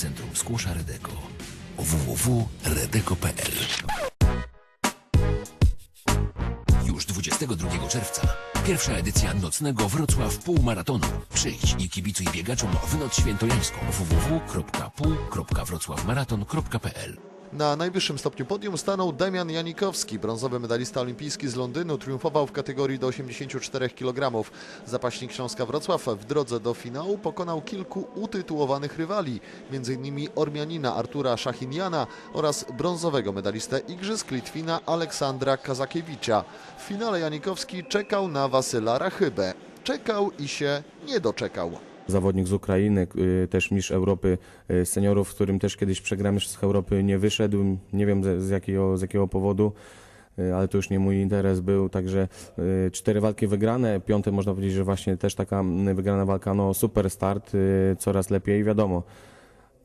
Centrum Skłosza Redeko. www.redeko.pl Już 22 czerwca. Pierwsza edycja nocnego Wrocław Półmaratonu. Przyjdź i kibicuj biegaczom w noc świętojańską. www.pół.wrocławmaraton.pl Na najwyższym stopniu podium stanął Damian Janikowski, brązowy medalista olimpijski z Londynu, triumfował w kategorii do 84 kg. Zapaśnik Śląska Wrocław w drodze do finału pokonał kilku utytułowanych rywali, m.in. Ormianina Artura Szachiniana oraz brązowego medalistę Igrzysk Litwina Aleksandra Kazakiewicza. W finale Janikowski czekał na Wasyla Rachybę. Czekał i się nie doczekał. Zawodnik z Ukrainy, y, też mistrz Europy y, seniorów, z którym też kiedyś przegramy Mistrzostw Europy, nie wyszedł. Nie wiem z, jakiego, z jakiego powodu, y, ale to już nie mój interes był. Także cztery walki wygrane, piąte można powiedzieć, że właśnie też taka mm, wygrana walka, no super start, coraz lepiej, wiadomo.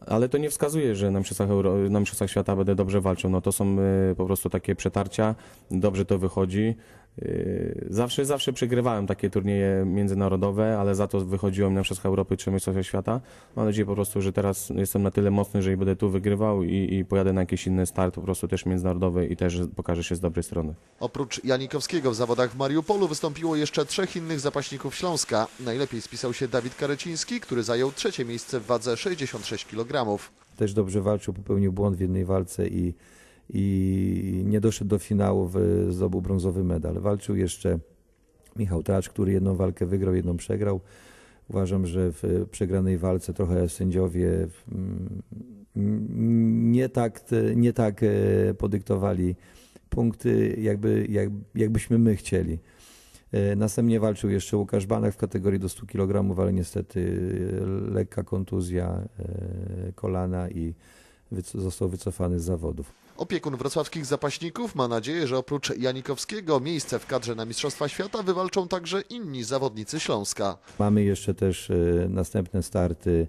Ale to nie wskazuje, że na mistrzostwach, Euro, na mistrzostwach świata będę dobrze walczył. No to są po prostu takie przetarcia, dobrze to wychodzi. Y, Zawsze, zawsze przegrywałem takie turnieje międzynarodowe, ale za to wychodziłem na mistrzostwach Europy czy mistrzostwach świata. Mam nadzieję po prostu, że teraz jestem na tyle mocny, że i będę tu wygrywał i, i pojadę na jakiś inny start, po prostu też międzynarodowy i też pokażę się z dobrej strony. Oprócz Janikowskiego w zawodach w Mariupolu wystąpiło jeszcze trzech innych zapaśników Śląska. Najlepiej spisał się Dawid Kareciński, który zajął trzecie miejsce w wadze 66 kg. też dobrze walczył, popełnił błąd w jednej walce i, i nie doszedł do finału, zdobył brązowy medal. Walczył jeszcze Michał Tracz, który jedną walkę wygrał, jedną przegrał. Uważam, że w przegranej walce trochę sędziowie mm, nie tak, nie tak e, podyktowali punkty, jakby, jak, jakbyśmy my chcieli. E, Następnie walczył jeszcze Łukasz Banek w kategorii do 100 kg, ale niestety e, lekka kontuzja kolana i został wycofany z zawodów. Opiekun wrocławskich zapaśników ma nadzieję, że oprócz Janikowskiego miejsce w kadrze na Mistrzostwa Świata wywalczą także inni zawodnicy Śląska. Mamy jeszcze też e, następne starty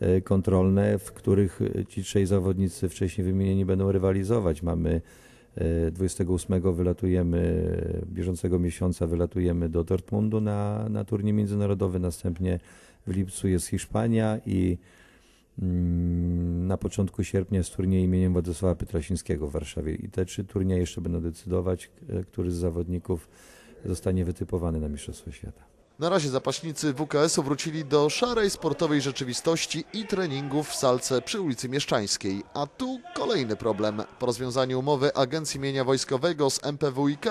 e, kontrolne, w których e, ci trzej zawodnicy wcześniej wymienieni będą rywalizować. Mamy e, 28 wylatujemy, bieżącego miesiąca wylatujemy do Dortmundu na, na turniej międzynarodowy, następnie w lipcu jest Hiszpania i mm, na początku sierpnia jest turniej imieniem Władysława Petrasińskiego w Warszawie. I te trzy turnieje jeszcze będą decydować, który z zawodników zostanie wytypowany na Mistrzostwo Świata. Na razie zapaśnicy WKS-u wrócili do szarej sportowej rzeczywistości i treningów w salce przy ulicy Mieszczańskiej. A tu kolejny problem. Po rozwiązaniu umowy Agencji Mienia Wojskowego z MPWiK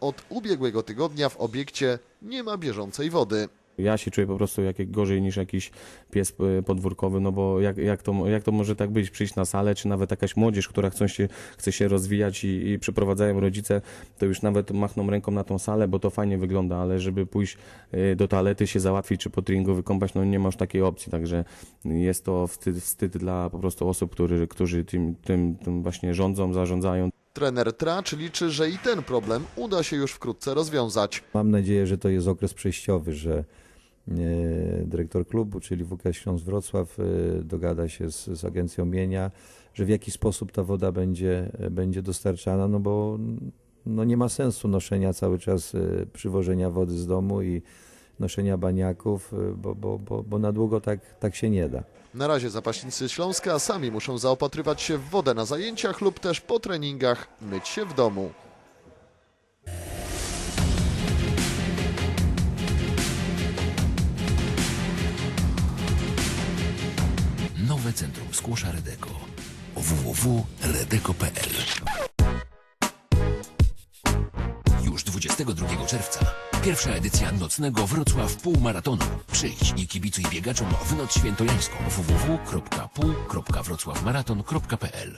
od ubiegłego tygodnia w obiekcie nie ma bieżącej wody. Ja się czuję po prostu jak, gorzej niż jakiś pies e, podwórkowy, no bo jak, jak, to, jak to może tak być, przyjść na salę, czy nawet jakaś młodzież, która chce się, chce się rozwijać i, i przyprowadzają rodzice, to już nawet machną ręką na tą salę, bo to fajnie wygląda, ale żeby pójść e, do toalety, się załatwić, czy po treningu wykąpać, no nie ma już takiej opcji, także jest to wstyd, wstyd dla po prostu osób, którzy, którzy tym, tym, tym właśnie rządzą, zarządzają. Trener Tracz liczy, że i ten problem uda się już wkrótce rozwiązać. Mam nadzieję, że to jest okres przejściowy, że dyrektor klubu, czyli WKS Śląsk Wrocław, e, dogada się z, z agencją mienia, że w jaki sposób ta woda będzie, będzie dostarczana, no bo no nie ma sensu noszenia cały czas e, przywożenia wody z domu i noszenia baniaków, e, bo, bo, bo, bo na długo tak, tak się nie da. Na razie zapaśnicy Śląska sami muszą zaopatrywać się w wodę na zajęciach lub też po treningach myć się w domu. Skłosza Redeko. www.redeko.pl Już 22 czerwca. Pierwsza edycja nocnego Wrocław Półmaratonu. Przyjdź i kibicuj biegaczom w noc świętojańską. www.pół.wrocławmaraton.pl